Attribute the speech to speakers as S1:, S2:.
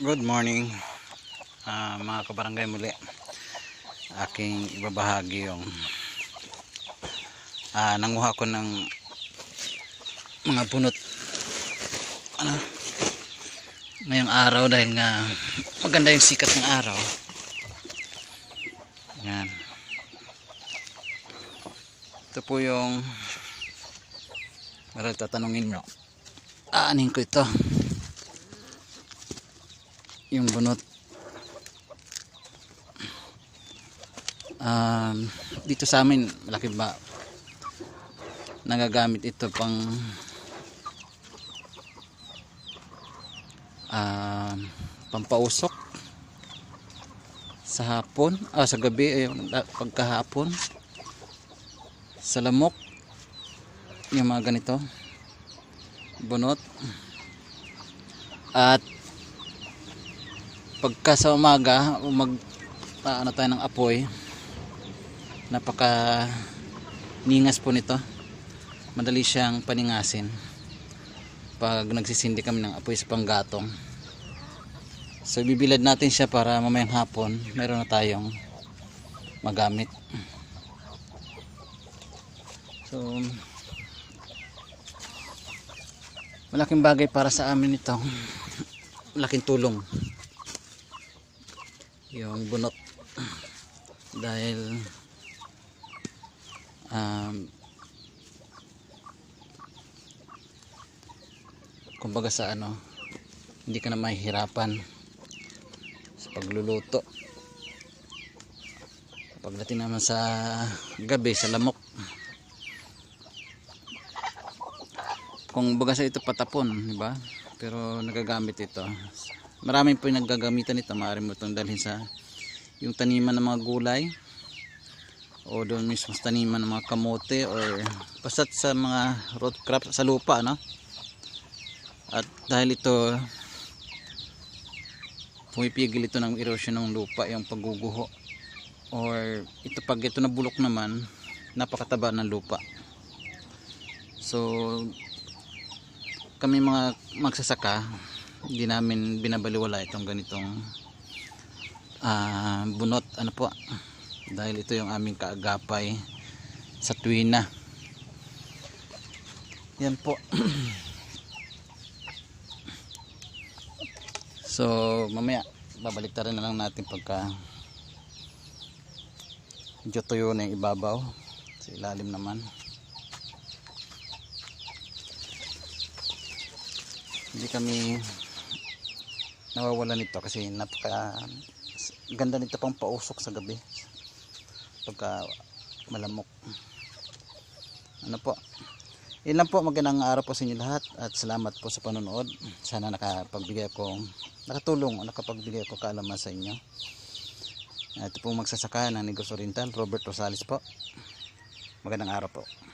S1: Good morning ah, mga kabarangay muli. Aking ibabahagi yung ah, nanguha ko ng mga bunot. Ano, ngayong araw dahil nga maganda yung sikat ng araw. Yan. Ito po yung marami tatanungin nyo. Aanin ko ito yung bunot. Um, dito sa amin malaki ba? Nagagamit ito pang um, pampausok. Sa hapon ah sa gabi ayun, da- pagkahapon. Sa lamok yung mga ganito. Bunot. At pagka sa umaga mag ah, ano tayo ng apoy. Napaka ningas po nito. Madali siyang paningasin. Pag nagsisindi kami ng apoy sa panggatong. So bibilad natin siya para mamayang hapon meron na tayong magamit. So malaking bagay para sa amin ito. Malaking tulong yung bunot. Dahil um, kumbaga sa ano hindi ka na mahihirapan sa pagluluto. Pagdating naman sa gabi sa lamok. Kung baga sa ito patapon di ba? Pero nagagamit ito maraming po yung naggagamitan nito. Maaari mo itong dalhin sa yung taniman ng mga gulay o doon mismo sa taniman ng mga kamote or basta't sa mga root crop sa lupa no? At dahil ito pumipigil ito ng erosion ng lupa yung pagguguho. Or ito pag ito nabulok naman napakataba ng lupa. So kami mga magsasaka hindi namin binabaliwala itong ganitong ah, bunot. Ano po? Dahil ito yung aming kaagapay sa tuwina yan po. So mamaya babalik na lang natin pagka medyo tuyo na yung ibabaw. Sa ilalim naman. Hindi kami nawawala nito kasi napaka ganda nito pang pausok sa gabi. Pagka malamok. Ano po? Lang po. Magandang araw po sa inyo lahat at salamat po sa panonood. Sana nakapagbigay ako nakatulong o nakapagbigay ako kaalaman sa inyo. Ito po magsasaka ng Negos Oriental Robert Rosales po. Magandang araw po